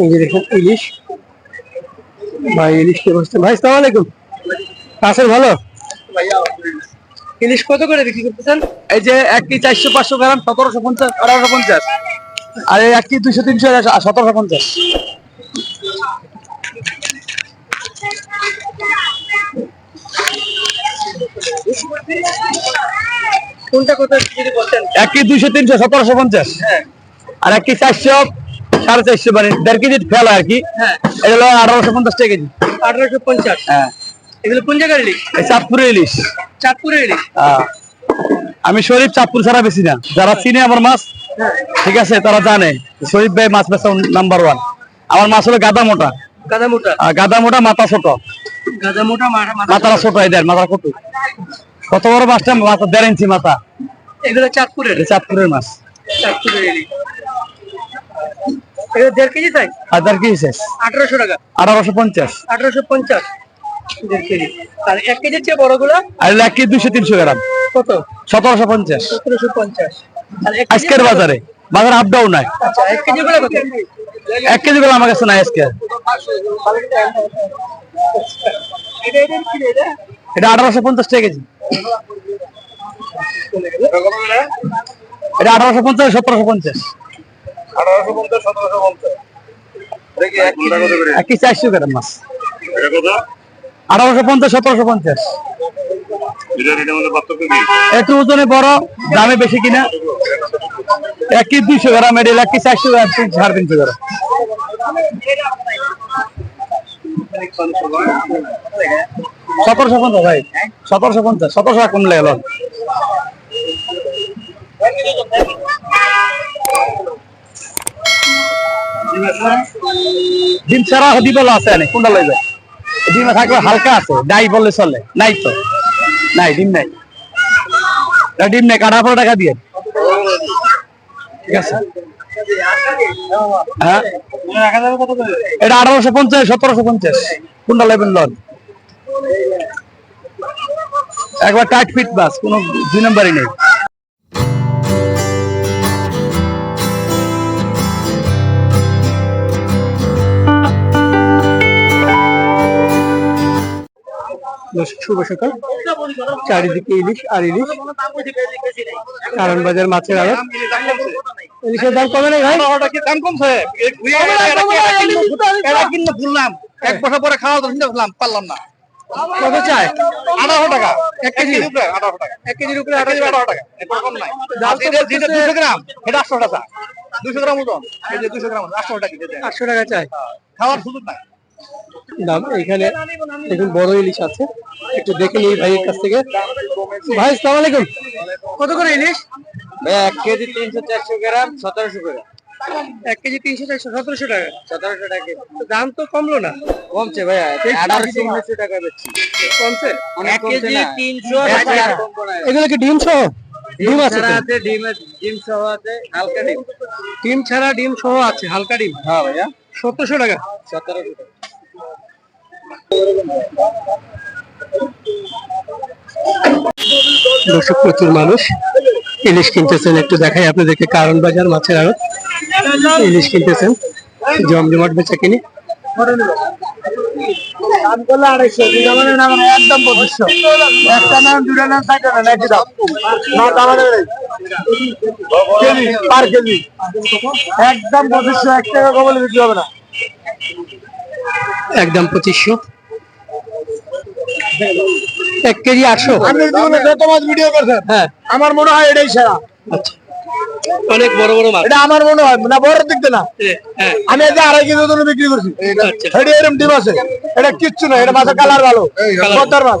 এই যে দেখুন ইলিশ। ভাই ইলিশ কে বসছেন ভাই সালাম আলাইকুম। আছেন ভালো? ইলিশ কত করে বিক্রি করতেছেন? এই যে এক কি চারশো পাঁচশো গ্রাম সতেরোশো পঞ্চাশ আঠারোশো পঞ্চাশ। আর এক কি দুইশো তিনশো সতেরোশো পঞ্চাশ। কোনটা কত যদি বলতেন এক কি দুইশো তিনশো সতেরোশো পঞ্চাশ। আর এক কি চারশো সাড়ে চারশো মানে দেড় কেজি ফেলা আর কি। হ্যাঁ। এটা হলো আঠারোশো পঞ্চাশ টাকা কেজি। আঠারোশো পঞ্চাশ। হ্যাঁ। এগুলো কোন জায়গার ইলিশ? চাঁদপুরের ইলিশ। চাঁদপুরের ইলিশ? আমি শরীফ চাঁদপুর ছাড়া বেশি না। যারা চিনে আমার মাছ ঠিক আছে তারা জানে। শরীফ ভাই মাছ বেচা নাম্বার ওয়ান আমার মাছ হলো গাদা মোটা। গাদা মোটা? গাদা মোটা মাথা ছোট। গাদা মোটা মাথা মাথা মাথাটা ছোট এদের মাথা কত কত বড় মাছটা? মাথা দেড় ইঞ্চি মাথা। এগুলো চাঁদপুরের। চাঁদপুরের মাছ। চাঁদপুরের ইলিশ দেড় কেজি তাই আর তার কি শেষ আঠারোশো টাকা। আঠারোশো পঞ্চাশ। আঠারোশো পঞ্চাশ। দেড় কেজি। আর এক কেজির চেয়ে বড়গুলো আর এক কেজি দুইশো তিনশো গ্রাম। কত? সতেরোশো পঞ্চাশ। সতেরোশো পঞ্চাশ। আর এক কেজি আজকের বাজারে। বাজার আপ ডাউন নাই। আচ্ছা এক কেজি গুলো কত? এক কেজি করে আমার কাছে নাই আজকে। এটা আঠারোশো পঞ্চাশ টাকা কেজি। এটা আঠারোশো পঞ্চাশ সতেরোশো পঞ্চাশ। আঠারোশো পঞ্চাশ সতেরোশো পঞ্চাশ। কি এক কিলো কত করে? এক চারশো গ্রাম মাছ। এটা কত? আঠারোশো পঞ্চাশ সতেরোশো পঞ্চাশ। এটা এটার মধ্যে পার্থক্য কি? একটু ওজনে বড় দামে বেশি কিনা? এক কেজি দুইশো গ্রাম এটা এক কেজি চারশো গ্রাম সাড়ে তিনশো গ্রাম সতেরোশো পঞ্চাশ ভাই। সতেরোশো পঞ্চাশ সতেরোশো কম লেগেল ডিম ছাড়া ডিমেল আছে অনেক কোনটা থাকলে হালকা আছে, নাই বললে চলে, নাই তো, নাই, ডিম নাই। ডিম নেই টাকা দিয়ে। ঠিক আছে। হ্যাঁ? এটা কোনটা একবার টাইট ফিট বাস, কোনো দুই নম্বরই নেই। শুভ সকাল। চারিদিকে ইলিশ আর ইলিশ। কারণ বাজার মাছের আড়ত। ইলিশের দাম কমে নাই ভাই? দাম কমছে? ভুললাম। এক বছর পরে খাওয়া তো করলাম পারলাম না। কত চাই আঠারোশো টাকা। এক কেজি আঠারোশো টাকা। এক কেজির উপরে আঠাশ আঠারো টাকা। কম নাই। যেটা- যেটা দুশো গ্রাম এটা আটশো টাকা দুশো গ্রাম ওজন এই যে দুশো গ্রাম আটশো টাকা আটশো টাকা চাই খাওয়ার সুযোগ নাই। দাম এখানে দেখুন বড় ইলিশ আছে। একটু দেখে নিই ভাইয়ের কাছ থেকে। ভাই সালাম আলাইকুম। কত করে ইলিশ? এক কেজি তিনশো চারশো গ্রাম সতেরোশো করে। এক কেজি তিনশো চারশো সতেরোশো টাকা। সতেরোশো টাকা দাম তো কমলো না? কমছে ভাইয়া আঠারোশো উনিশশো টাকা বেচছি। কমছে? এক কেজি তিনশো এগুলো কি ডিম সহ? ডিম আছে ডিম ডিম সহ আছে হালকা ডিম। ডিম ছাড়া ডিম সহ আছে হালকা ডিম? হ্যাঁ ভাইয়া। সতেরোশো টাকা। সতেরোশো টাকা। দর্শক, প্রচুর মানুষ। ইলিশ কিনতেছেন, একটু দেখাই আপনাদেরকে কারণ বাজার, মাছের আড়ত। ইলিশ কিনতেছেন জমজমাট বেচা কিনি। একদম পঁচিশশো। একদম পঁচিশশো। এক কেজি আটশো? আপনি জীবনে যত মাছ ভিডিও করছেন। হ্যাঁ। আমার মনে হয় এটাই সেরা। আচ্ছা। অনেক বড় বড় মাছ। এটা আমার মনে হয় না বড় দিক না। হ্যাঁ। আমি এই আড়াই কেজি ওজনে বিক্রি করছি। আচ্ছা। এটা এরকম ডিম আছে। এটা কিচ্ছু না এটা মাছের কালার ভালো। পদ্মার মাছ।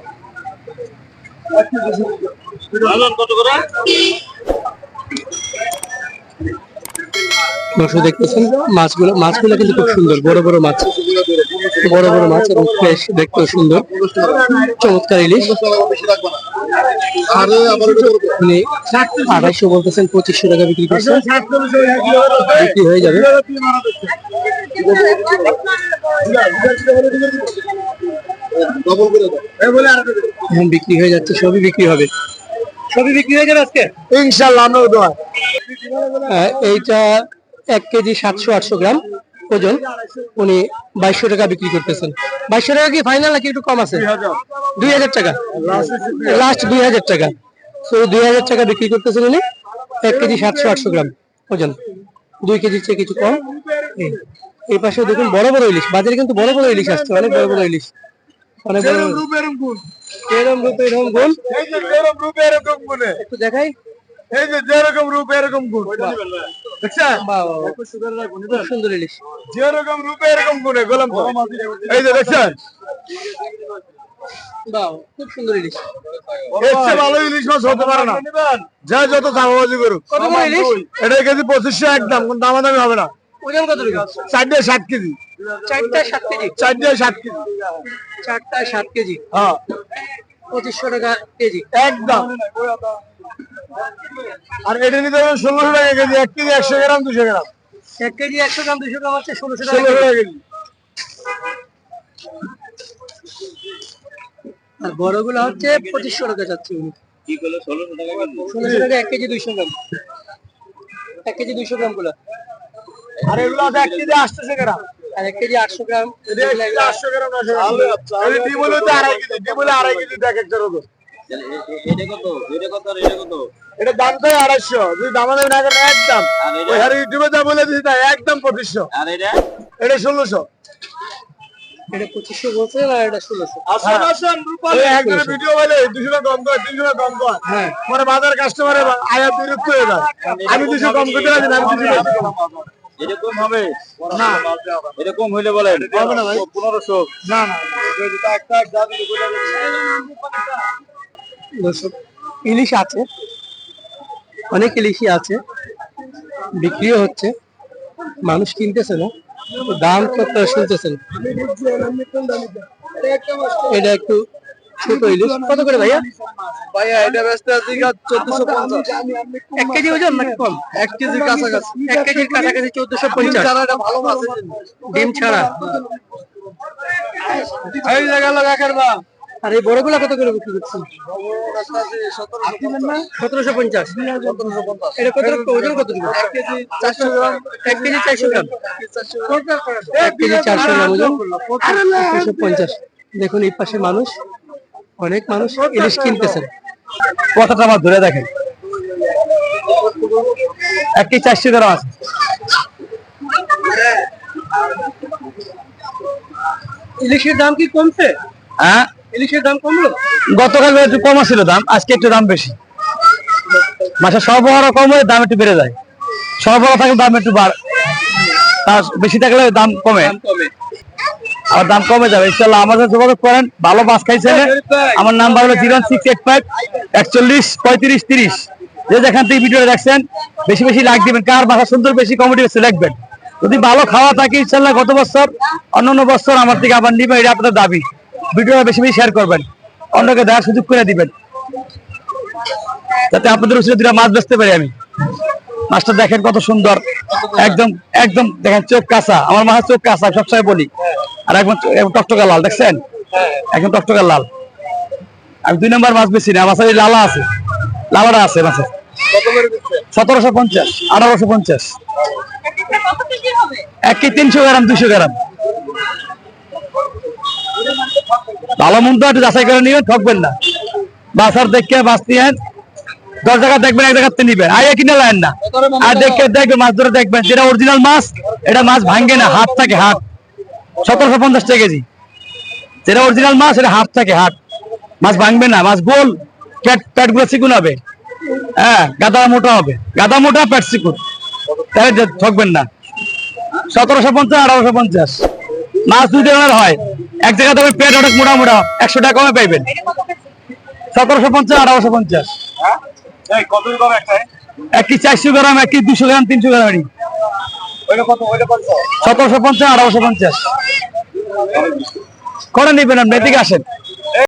দর্শক দেখতেছেন মাছগুলো মাছগুলো কিন্তু খুব সুন্দর বড় বড় মাছ বড় বড় মাছ এবং ফ্রেশ দেখতেও সুন্দর চমৎকার ইলিশ। উনি আড়াইশো বলতেছেন পঁচিশশো টাকা বিক্রি করছেন বিক্রি হয়ে যাবে ডবল করে দাও। এখন বিক্রি হয়ে যাচ্ছে সবই বিক্রি হবে। সবই বিক্রি হয়ে যাবে আজকে? ইনশাল্লাহ আমরা দোয়া এইটা এক কেজি সাতশো আটশো গ্রাম ওজন। উনি বাইশশো টাকা বিক্রি করতেছেন। বাইশশো টাকা কি ফাইনাল নাকি একটু কম আছে? দুই হাজার। টাকা। লাস্ট দুই হাজার টাকা। তো দুই হাজার টাকা বিক্রি করতেছেন উনি। এক কেজি সাতশো আটশো গ্রাম ওজন। দুই কেজির চেয়ে কিছু কম। এই- এই পাশে দেখুন বড় বড় ইলিশ। বাজারে কিন্তু বড় বড় ইলিশ আসছে অনেক বড় বড় ইলিশ। অনেক বড় বড় রূপ এরকম গুণ। এরকম রূপ এরকম গুণ। এই যে যেরকম রূপ এরকম গুণে। একটু দেখাই। এই যে যেরকম রূপ এরকম গুণ। দেখছেন? বাহ, বাহ, বাহ। খুব সুন্দর ইলিশ। যেরকম রূপ এরকম গুণে। গোলাম এই যে দেখছেন? খুব সুন্দর ইলিশ। এর ভালো ইলিশ মাছ হতে পারে না। যা যত চাপাবাজি করুক। এটা কেজি পঁচিশশো একদম কোন দামাদামি হবে না। ওজন কত ষাট কেজি। চারটা সাত কেজি। চারটে ষাট কেজি। চারটা সাত কেজি। হ্যাঁ। পঁচিশশো টাকা কেজি। একদম। আর এটা নিতে হবে ষোলোশো টাকা কেজি। এক কেজি একশো গ্রাম দুশো গ্রাম। এক কেজি একশো গ্রাম দুশো গ্রাম হচ্ছে ষোলোশো টাকা কেজি। আর বড়গুলো হচ্ছে পঁচিশশো টাকা যাচ্ছে উনি। ষোলোশো টাকা এক কেজি দুইশো গ্রাম। এক কেজি দুইশো গ্রামগুলো। আর এগুলো এক কেজি আসতেছে গ্রাম। আর এক কেজি আটশো গ্রাম এটা এক আটশো গ্রাম নশো গ্রাম এই ডিম হলো তো আড়াই কেজি ডিম হলো আড়াই কেজি দেখ একটা রকম এটা দাম তো আড়াইশো। যদি দাম দেবে না কেন একদম। ওই হারে ইউটিউবে যা বলে দিছি তাই একদম পঁচিশশো। এটা? ষোলোশো। এটা পঁচিশশো বলছে না এটা ষোলোশো। একজনের ভিডিও বলে দুশো টাকা কম কর তিনশো টাকা কম কর হ্যাঁ। পরে বাজার কাস্টমারের আয়া বিরক্ত হয়ে যায়। আমি দুশো কম করতে পারি না আমি দুশো বেশি। কম। এরকম হবে? না। এরকম হইলে বলেন। হবে না ভাই। পনেরোশো না না ইলিশ আছে। অনেক ইলিশই আছে। বিক্রিও হচ্ছে। মানুষ কিনতেছে না। দাম কত শুনতেছেন? এটা একটু ছোট ইলিশ। কত করে ভাইয়া? ভাইয়া এটা ব্যস্ত আছি চোদ্দশো পঞ্চাশ। এক কেজি ওজন নাকি কম? এক কেজি কাছাকাছি এক কেজির কাছাকাছি চোদ্দশো পঞ্চাশ। ভালো মাছ ডিম ছাড়া। এই জায়গা লাগাকের বা আর এই বড়গুলা কত করে বিক্রি করছেন? সতেরোশো পঞ্চাশ। এটা কত ওজন কত চারশো গ্রাম। এক কেজি চারশো গ্রাম। এক কেজি চারশো গ্রাম। ওজন। সতেরোশো পঞ্চাশ। দেখুন এই পাশে মানুষ। অনেক মানুষ ইলিশ কিনতেছেন। কথাটা আমার ধরে দেখেন। এক কেজি চারশো গ্রাম আছে। ইলিশের দাম কি কমছে? হ্যাঁ? ইলিশের দাম কমলো? গতকাল একটু কম ছিল দাম আজকে একটু দাম বেশি। মাছের সরবরাহ কম হয়ে দাম একটু বেড়ে যায়। সরবরাহ থাকলে দাম একটু বাড় তার বেশি থাকলে দাম কমে। কমে। আর দাম কমে যাবে। ইনশাল্লাহ আমার সাথে যোগাযোগ করেন। ভালো মাছ খাইছেন। আমার নাম্বার হলো জিরো সিক্স এইট ফাইভ একচল্লিশ পঁয়ত্রিশ তিরিশ। যে যেখান থেকে ভিডিও দেখছেন বেশি বেশি লাইক দিবেন। কার ভাষা সুন্দর বেশি কমেডি বেশি লিখবেন যদি ভালো খাওয়া থাকে ইনশাল্লাহ গত বছর অন্যান্য বছর আমার থেকে আবার নিবেন এটা আপনাদের দাবি। ভিডিওটা বেশি বেশি শেয়ার করবেন। অন্যকে দেওয়ার সুযোগ করে দিবেন। যাতে আপনাদের দুটা মাছ বেচতে পারি আমি। মাছটা দেখেন কত সুন্দর। একদম একদম, দেখেন চোখ কাঁচা। আমার মাছের চোখ কাঁচা সবসময় বলি। আর একদম টকটকা লাল, দেখছেন? একদম টকটকা লাল। আমি দুই নম্বর মাছ বেশি না মাছের লালা আছে। লালাটা আছে মাছের। সতেরোশো পঞ্চাশ, আঠারোশো পঞ্চাশ। এক কেজি তিনশো গ্রাম দুশো গ্রাম। ভালো মন্দ একটু যাচাই করে নিবেন, ঠকবেন না। বাসার দেখে মাছ নিয়ে দশ টাকা দেখবেন, এক টাকাতে নিবেন আইয়া কিনে লাইন না। আর দেখে দেখবেন মাছ ধরে দেখবেন, যেটা অরিজিনাল মাছ, এটা মাছ ভাঙ্গে না, হাত থাকে হাত। সতেরোশো পঞ্চাশ টাকা কেজি। যেটা অরিজিনাল মাছ এটা হাত থাকে হাত। মাছ ভাঙবে না, মাছ গোল, পেট পেটগুলো চিকুন হবে। হ্যাঁ গাদা মোটা হবে। গাদা মোটা, পেট চিকুন। তাহলে ঠকবেন না। সতেরোশো পঞ্চাশ, আঠারোশো পঞ্চাশ। মাছ দুই ধরনের হয়। এক জায়গায় তবে পেট অনেক মোটা মোটা, একশো টাকা কমে পাইবেন। সতেরোশো পঞ্চাশ, আঠারোশো পঞ্চাশ। একটা? এক কি চারশো গ্রাম একই দুশো গ্রাম তিনশো গ্রাম সতেরোশো পঞ্চাশ আঠারোশো পঞ্চাশ। করে নিবেন আপনি? এদিকে আসেন।